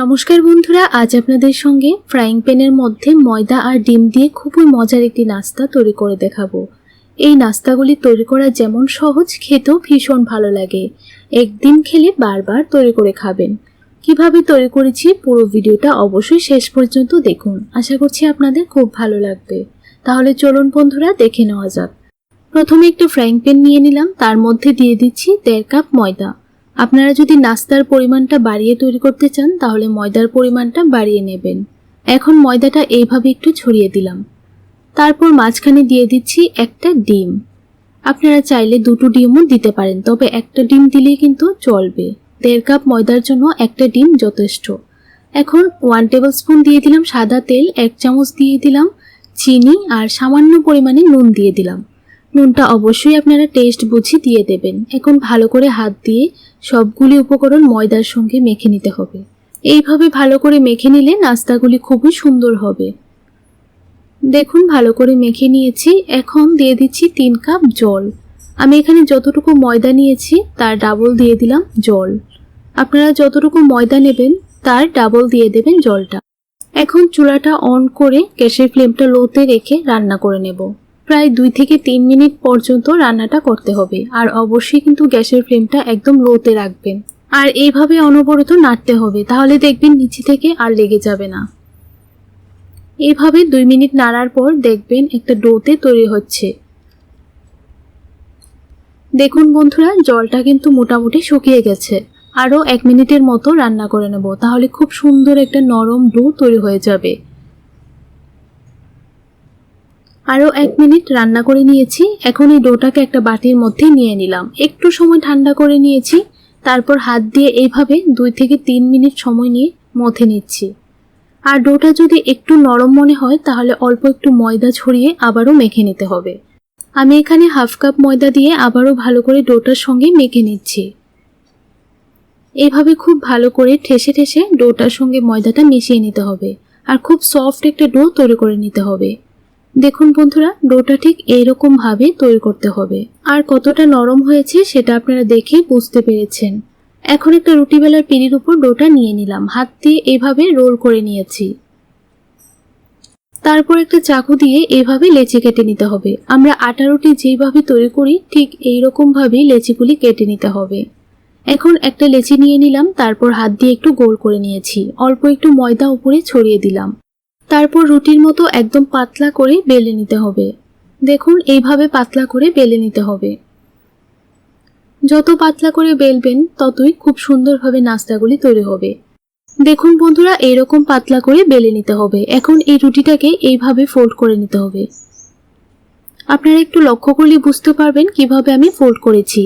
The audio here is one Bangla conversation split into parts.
নমস্কার বন্ধুরা, আজ আপনাদের সঙ্গে ফ্রাইং প্যানের মধ্যে ময়দা আর ডিম দিয়ে খুবই মজার একটি নাস্তা তৈরি করে দেখাবো। এই নাস্তাগুলি তৈরি করা যেমন সহজ, খেতেও ভীষণ ভালো লাগে। একদিন খেলে বারবার তৈরি করে খাবেন। কীভাবে তৈরি করেছি পুরো ভিডিওটা অবশ্যই শেষ পর্যন্ত দেখুন। আশা করছি আপনাদের খুব ভালো লাগবে। তাহলে চলুন বন্ধুরা, দেখে নেওয়া যাক। প্রথমে একটু ফ্রাইং প্যান নিয়ে নিলাম। তার মধ্যে দিয়ে দিচ্ছি দেড় কাপ ময়দা। আপনারা যদি নাস্তার পরিমাণটা বাড়িয়ে তৈরি করতে চান, তাহলে ময়দার পরিমাণটা বাড়িয়ে নেবেন। এখন ময়দাটা এইভাবে একটু ছড়িয়ে দিলাম। তারপর মাঝখানে দিয়ে দিচ্ছি একটা ডিম। আপনারা চাইলে দুটো ডিমও দিতে পারেন, তবে একটা ডিম দিলেই কিন্তু চলবে। দেড় কাপ ময়দার জন্য একটা ডিম যথেষ্ট। এখন ওয়ান টেবিল স্পুন দিয়ে দিলাম সাদা তেল, এক চামচ দিয়ে দিলাম চিনি, আর সামান্য পরিমাণে নুন দিয়ে দিলাম। নুনটা অবশ্যই আপনারা টেস্ট বুঝে দিয়ে দেবেন। এখন ভালো করে হাত দিয়ে সবগুলি উপকরণ ময়দার সঙ্গে মেখে নিতে হবে। এইভাবে ভালো করে মেখে নিলে নাস্তাগুলি খুবই সুন্দর হবে। দেখুন, ভালো করে মেখে নিয়েছি। এখন দিয়ে দিচ্ছি তিন কাপ জল। আমি এখানে যতটুকু ময়দা নিয়েছি, তার ডাবল দিয়ে দিলাম জল। আপনারা যতটুকু ময়দা নেবেন, তার ডাবল দিয়ে দেবেন জলটা। এখন চুলাটা অন করে গ্যাসের ফ্লেমটা লোতে রেখে রান্না করে নেব। প্রায় দুই থেকে তিন মিনিট পর্যন্ত রান্নাটা করতে হবে। আর অবশ্যই কিন্তু গ্যাসের ফ্লেমটা একদম লোতে রাখবেন। আর এইভাবে অনবরত নাড়তে হবে, তাহলে দেখবেন নিচে থেকে আর লেগে যাবে না। এভাবে দুই মিনিট নাড়ার পর দেখবেন একটা ডোতে তৈরি হচ্ছে। দেখুন বন্ধুরা, জলটা কিন্তু মোটামুটি শুকিয়ে গেছে। আরও এক মিনিটের মতো রান্না করে নেব, তাহলে খুব সুন্দর একটা নরম ডো তৈরি হয়ে যাবে। আরও এক মিনিট রান্না করে নিয়েছি। এখন এই ডোটাকে একটা বাটির মধ্যে নিয়ে নিলাম। একটু সময় ঠান্ডা করে নিয়েছি। তারপর হাত দিয়ে এইভাবে দুই থেকে তিন মিনিট সময় নিয়ে মথে নিচ্ছি। আর ডোটা যদি একটু নরম মনে হয়, তাহলে অল্প একটু ময়দা ছড়িয়ে আবারও মেখে নিতে হবে। আমি এখানে হাফ কাপ ময়দা দিয়ে আবারও ভালো করে ডোটার সঙ্গে মেখে নিচ্ছি। এইভাবে খুব ভালো করে ঠেসে ঠেসে ডোটার সঙ্গে ময়দাটা মিশিয়ে নিতে হবে। আর খুব সফট একটা ডো তৈরি করে নিতে হবে। দেখুন বন্ধুরা, ডোটা ঠিক এইরকম ভাবে তৈরি করতে হবে। আর কতটা নরম হয়েছে সেটা আপনারা দেখে বুঝতে পেরেছেন। এখন একটা রুটি বেলার পিড়ির উপর ডোটা নিয়ে নিলাম। হাত দিয়ে এভাবে রোল করে নিয়েছি। তারপর একটা চাকু দিয়ে এভাবে লেচি কেটে নিতে হবে। আমরা আটা রুটি যেইভাবে তৈরি করি, ঠিক এইরকম ভাবেই লেচিগুলি কেটে নিতে হবে। এখন একটা লেচি নিয়ে নিলাম, তারপর হাত দিয়ে একটু গোল করে নিয়েছি। অল্প একটু ময়দা উপরে ছড়িয়ে দিলাম। তারপর রুটির মতো একদম পাতলা করে বেলে নিতে হবে। দেখুন, এইভাবে পাতলা করে বেলে নিতে হবে। যত পাতলা করে বেলবেন, ততই খুব সুন্দরভাবে নাস্তাগুলি তৈরি হবে। দেখুন বন্ধুরা, এইরকম পাতলা করে বেলে নিতে হবে। এখন এই রুটিটাকে এইভাবে ফোল্ড করে নিতে হবে। আপনারা একটু লক্ষ্য করলে বুঝতে পারবেন কীভাবে আমি ফোল্ড করেছি।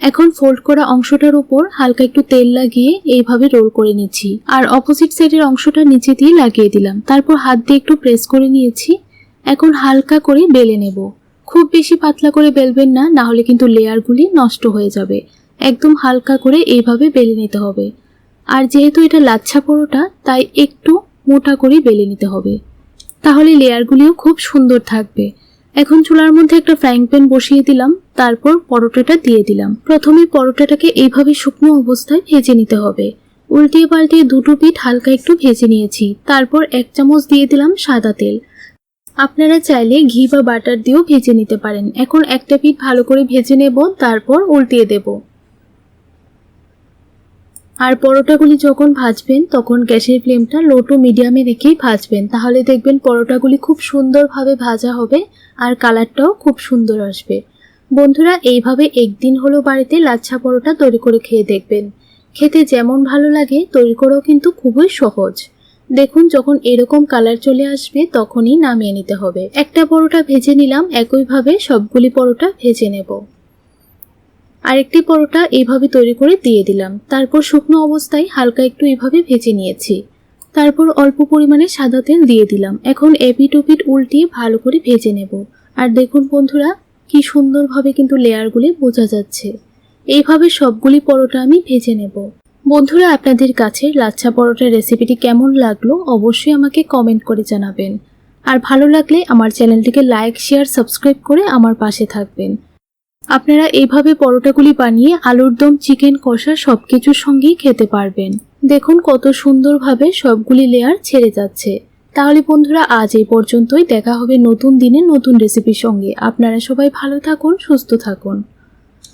এখন ফোল্ড করা অংশটার উপর হালকা একটু তেল লাগিয়ে এইভাবে রোল করে নিচ্ছি। আর অপোজিট সাইডের অংশটা নিচে দিয়ে লাগিয়ে দিলাম। তারপর হাত দিয়ে একটু প্রেস করে নিয়েছি। এখন হালকা করে বেলে নেব। খুব বেশি পাতলা করে বেলবেন না না হলে কিন্তু লেয়ারগুলি নষ্ট হয়ে যাবে। একদম হালকা করে এইভাবে বেলে নিতে হবে। আর যেহেতু এটা লাচ্ছা পরোটা, তাই একটু মোটা করে বেলে নিতে হবে। তাহলে লেয়ারগুলিও খুব সুন্দর থাকবে। এখন চুলার মধ্যে একটা ফ্রাইং প্যান বসিয়ে দিলাম, তারপর পরোটাটা দিয়ে দিলাম। প্রথমে পরোটাটাকে এইভাবে শুকনো অবস্থায় ভেজে নিতে হবে। উল্টিয়ে পাল্টিয়ে দুটো পিঠ হালকা একটু ভেজে নিয়েছি, তারপর এক চামচ দিয়ে দিলাম সাদা তেল। আপনারা চাইলে ঘি বা বাটার দিয়েও ভেজে নিতে পারেন। এখন একটা পিঠ ভালো করে ভেজে নেব, তারপর উল্টিয়ে দেব। আর পরোটাগুলি যখন ভাজবেন, তখন গ্যাসের ফ্লেমটা লো টু মিডিয়ামে রেখেই ভাজবেন। তাহলে দেখবেন পরোটাগুলি খুব সুন্দরভাবে ভাজা হবে আর কালারটাও খুব সুন্দর আসবে। বন্ধুরা, এইভাবে একদিন হলো বাড়িতে লাচ্ছা পরোটা তৈরি করে খেয়ে দেখবেন। খেতে যেমন ভালো লাগে, তৈরি করেও কিন্তু খুবই সহজ। দেখুন, যখন এরকম কালার চলে আসবে, তখনই নামিয়ে নিতে হবে। একটা পরোটা ভেজে নিলাম, একইভাবে সবগুলি পরোটা ভেজে নেব। আরেকটি পরোটা এইভাবে তৈরি করে দিয়ে দিলাম। তারপর শুকনো অবস্থায় হালকা একটু এইভাবে ভেজে নিয়েছি। তারপর অল্প পরিমাণে সাদা তেল দিয়ে দিলাম। এখন এপিট ওপিট উল্টিয়ে ভালো করে ভেজে নেব। আর দেখুন বন্ধুরা, কি সুন্দরভাবে কিন্তু লেয়ারগুলি বোঝা যাচ্ছে। এইভাবে সবগুলি পরোটা আমি ভেজে নেব। বন্ধুরা, আপনাদের কাছে লাচ্ছা পরোটার রেসিপিটি কেমন লাগল অবশ্যই আমাকে কমেন্ট করে জানাবেন। আর ভালো লাগলে আমার চ্যানেলটিকে লাইক, শেয়ার, সাবস্ক্রাইব করে আমার পাশে থাকবেন। আপনারা এইভাবে পরোটাগুলি বানিয়ে আলুর দম, চিকেন কষা সব কিছুর সঙ্গেই খেতে পারবেন। দেখুন কত সুন্দরভাবে সবগুলি লেয়ার ছেড়ে যাচ্ছে। তাহলে বন্ধুরা, আজ এই পর্যন্তই। দেখা হবে নতুন দিনে নতুন রেসিপির সঙ্গে। আপনারা সবাই ভালো থাকুন, সুস্থ থাকুন।